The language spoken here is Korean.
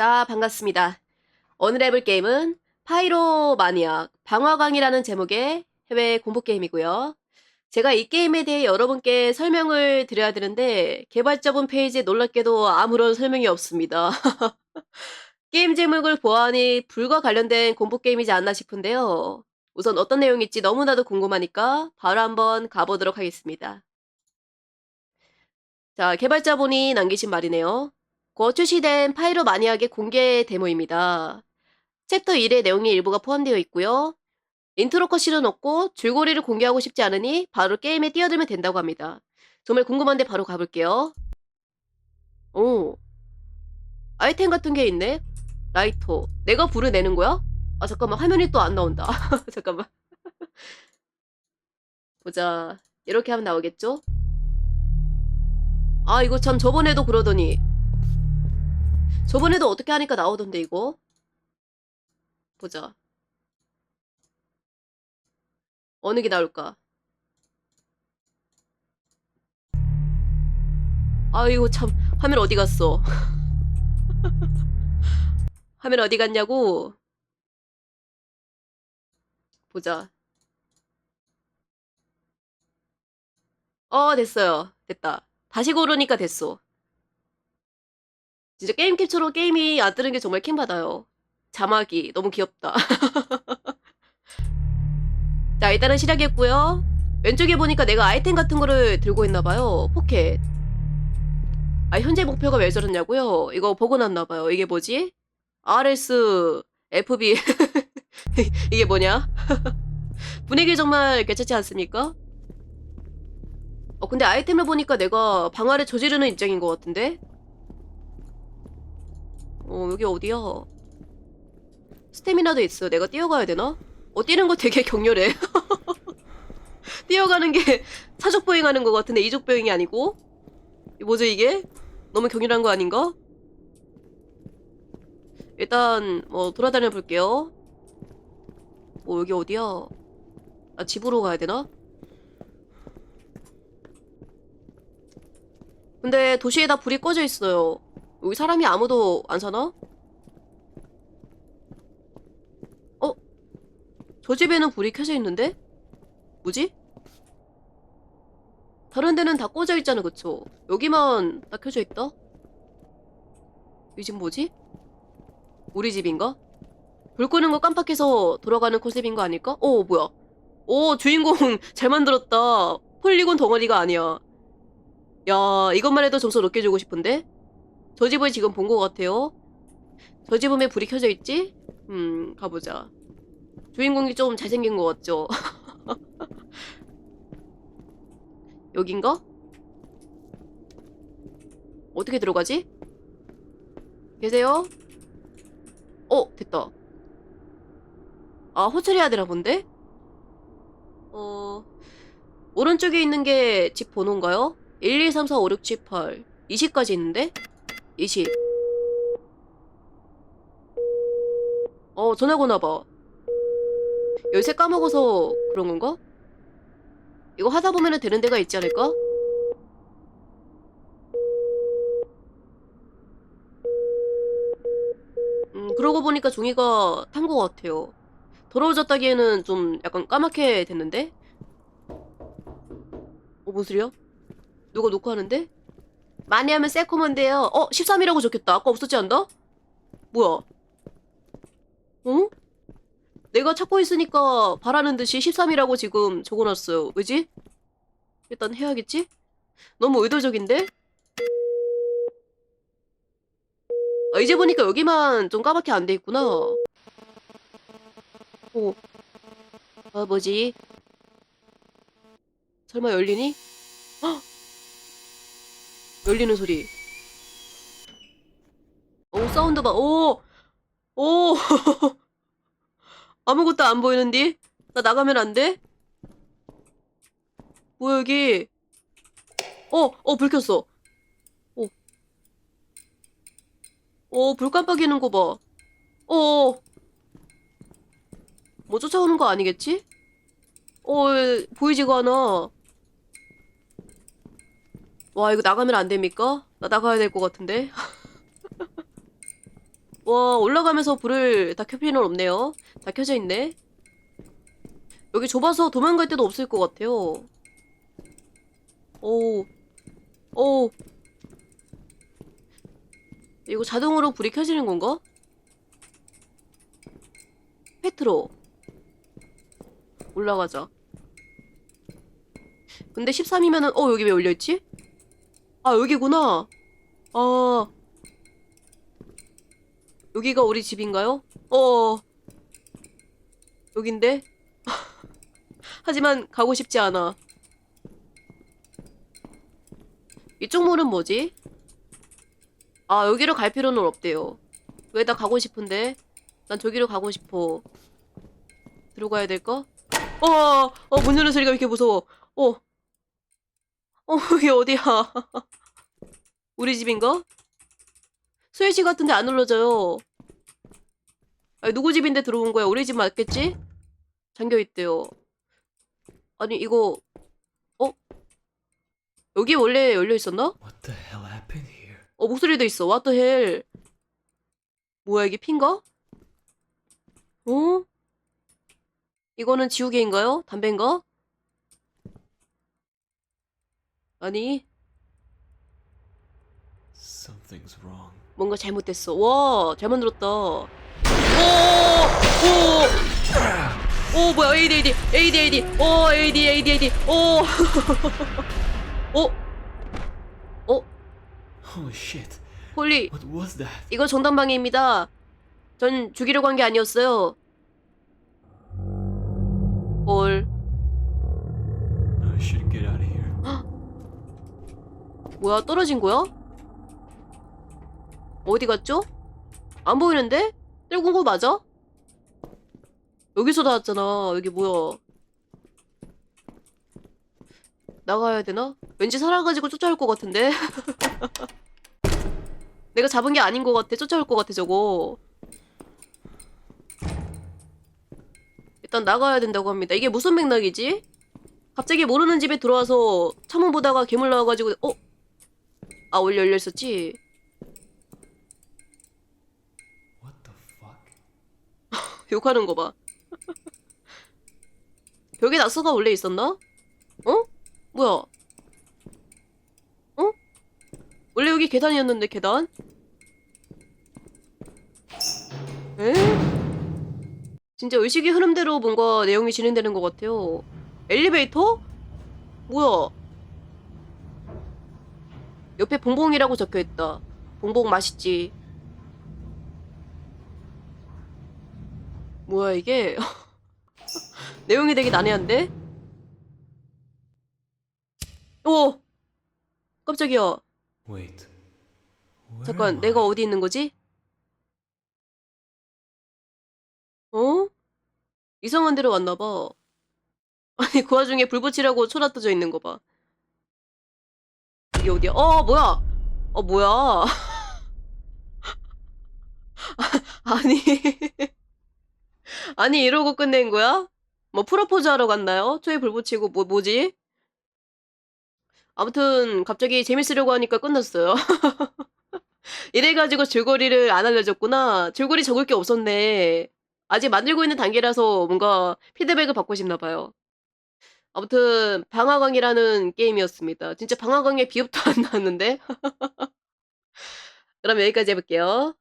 자, 반갑습니다. 오늘 해볼 게임은 파이로 마니악 방화광이라는 제목의 해외 공포 게임이고요. 제가 이 게임에 대해 여러분께 설명을 드려야 되는데 개발자분 페이지에 놀랍게도 아무런 설명이 없습니다. 게임 제목을 보아하니 불과 관련된 공포 게임이지 않나 싶은데요. 우선 어떤 내용일지 너무나도 궁금하니까 바로 한번 가보도록 하겠습니다. 자, 개발자분이 남기신 말이네요. 곧 출시된 파이로 마니악의 공개 데모입니다. 챕터 1의 내용의 일부가 포함되어 있고요. 인트로 컷실은 없고 줄거리를 공개하고 싶지 않으니 바로 게임에 뛰어들면 된다고 합니다. 정말 궁금한데 바로 가볼게요. 오. 아이템 같은 게 있네. 라이터. 내가 불을 내는 거야? 아 잠깐만 화면이 또 안 나온다. 잠깐만. 보자. 이렇게 하면 나오겠죠? 아 이거 참 저번에도 그러더니 저번에도 어떻게 하니까 나오던데 이거? 보자. 어느 게 나올까? 아 이거 참. 화면 어디 갔어? 화면 어디 갔냐고? 보자. 어 됐어요. 됐다. 다시 고르니까 됐어 진짜 게임 캡처로 게임이 안 뜨는 게 정말 킹받아요. 자막이 너무 귀엽다. 자, 일단은 시작했고요. 왼쪽에 보니까 내가 아이템 같은 거를 들고 있나봐요. 포켓. 아, 현재 목표가 왜 저러냐고요? 이거 보고 났나봐요. 이게 뭐지? RS, FB. 이게 뭐냐? 분위기 정말 괜찮지 않습니까? 어, 근데 아이템을 보니까 내가 방아를 저지르는 입장인 것 같은데? 어, 여기 어디야? 스태미나도 있어. 내가 뛰어가야 되나? 어, 뛰는 거 되게 격렬해. 뛰어가는 게 사족 보행하는 것 같은데 이족 보행이 아니고? 이 뭐죠 이게? 너무 격렬한 거 아닌가? 일단 뭐 돌아다녀 볼게요. 어, 여기 어디야? 아, 집으로 가야 되나? 근데 도시에 다 불이 꺼져 있어요. 여기 사람이 아무도 안 사나? 어? 저 집에는 불이 켜져 있는데? 뭐지? 다른 데는 다 꺼져 있잖아, 그쵸? 여기만 다 켜져 있다? 이 집 뭐지? 우리 집인가? 불 끄는 거 깜빡해서 돌아가는 컨셉인 거 아닐까? 어, 뭐야? 오, 주인공 잘 만들었다. 폴리곤 덩어리가 아니야. 야, 이것만 해도 점수 높게 주고 싶은데? 저 집을 지금 본 것 같아요. 저왜 불이 켜져 있지? 음, 가보자. 주인공이 좀 잘생긴 것 같죠? 여긴가? 어떻게 들어가지? 계세요? 어, 됐다. 아, 호출해야 되나 본데? 어, 오른쪽에 있는 게 집 번호인가요? 1, 2, 3, 4, 5, 6, 7, 8. 20까지 있는데? 20. 어, 전화 거나봐. 열쇠 까먹어서 그런 건가? 이거 하다 보면은 되는 데가 있지 않을까? 음, 그러고 보니까 종이가 탄 것 같아요. 더러워졌다기에는 좀 약간 까맣게 됐는데? 어, 뭔 소리야? 누가 녹화하는데? 많이 하면 새콤한데요. 어, 13이라고 적혔다. 아까 없었지 않나? 뭐야? 어? 내가 찾고 있으니까 바라는 듯이 13이라고 지금 적어놨어요. 왜지? 일단 해야겠지? 너무 의도적인데? 아, 이제 보니까 여기만 좀 까맣게 안 돼 있구나. 어. 아, 뭐지? 설마 열리니? 헉! 열리는 소리. 오, 사운드 봐. 오! 오! 아무것도 안 보이는데? 나 나가면 안 돼? 뭐야, 여기? 어, 어, 불 켰어. 오. 오, 불 깜빡이는 거 봐. 어. 뭐 쫓아오는 거 아니겠지? 어, 보이지가 않아. 와, 이거 나가면 안 됩니까? 나 나가야 될 것 같은데. 와, 올라가면서 불을 다켤 필요는 없네요. 다 켜져 있네. 여기 좁아서 도망갈 데도 없을 것 같아요. 오, 오. 이거 자동으로 불이 켜지는 건가? 페트로. 올라가자. 근데 13이면은, 어, 여기 왜 올려있지? 아, 여기구나. 아. 여기가 우리 집인가요? 어. 여긴데? 하지만 가고 싶지 않아. 이쪽 문은 뭐지? 아, 여기로 갈 필요는 없대요. 왜 나 가고 싶은데? 난 저기로 가고 싶어. 들어가야 될까? 어, 어, 문 열는 소리가 왜 이렇게 무서워. 어. 어, 이게 어디야? 우리 집인가? 스위치 같은데 안 눌러져요. 아니, 누구 집인데 들어온 거야? 우리 집 맞겠지? 잠겨 있대요. 아니, 이거, 어? 여기 원래 열려 있었나? What the hell happened here? 어, 목소리도 있어. What the hell? 뭐야, 이게 핀가? 어? 이거는 지우개인가요? 담배인가? 아니. 뭔가 잘못됐어. 와, 잘 만들었다. 오! 오! 오, 뭐야, AD, AD, AD, AD. 오, AD, AD, AD. 오! 어? 어? Holy shit. 폴리, What was that? 이거 정당방위입니다. 전 죽이려고 한 게 아니었어요. 헐, I should get out of here. 뭐야, 떨어진 거야? 어디 갔죠? 안 보이는데? 뜰군 거 맞아? 여기서 나왔잖아. 여기 뭐야? 나가야 되나? 왠지 살아가지고 쫓아올 것 같은데? 내가 잡은 게 아닌 것 같아. 쫓아올 것 같아, 저거. 일단 나가야 된다고 합니다. 이게 무슨 맥락이지? 갑자기 모르는 집에 들어와서 창문 보다가 괴물 나와가지고, 어? 아, 원래 열려 있었지? What the fuck? 욕하는 거 봐. 벽에 낙서가 원래 있었나? 어? 뭐야? 어? 원래 여기 계단이었는데 계단? 에? 진짜 의식의 흐름대로 뭔가 내용이 진행되는 것 같아요. 엘리베이터? 뭐야? 옆에 봉봉이라고 적혀 있다. 봉봉 맛있지. 뭐야 이게? 내용이 되게 난해한데? 오! 깜짝이야. Wait. 잠깐, 내가? 어디 있는 거지? 어? 이상한 데로 왔나 봐. 아니, 그 와중에 불 붙이라고 초라 떠져 있는 거 봐. 이게 어디야? 어, 뭐야? 어, 뭐야? 아니. 아니, 이러고 끝낸 거야? 뭐, 프로포즈 하러 갔나요? 초에 불 붙이고, 뭐, 뭐지? 아무튼, 갑자기 재밌으려고 하니까 끝났어요. 이래가지고 줄거리를 안 알려줬구나. 줄거리 적을 게 없었네. 아직 만들고 있는 단계라서 뭔가 피드백을 받고 싶나 봐요. 아무튼 방화광이라는 게임이었습니다. 진짜 방화광에 비읍도 안 나왔는데. 그럼 여기까지 해볼게요.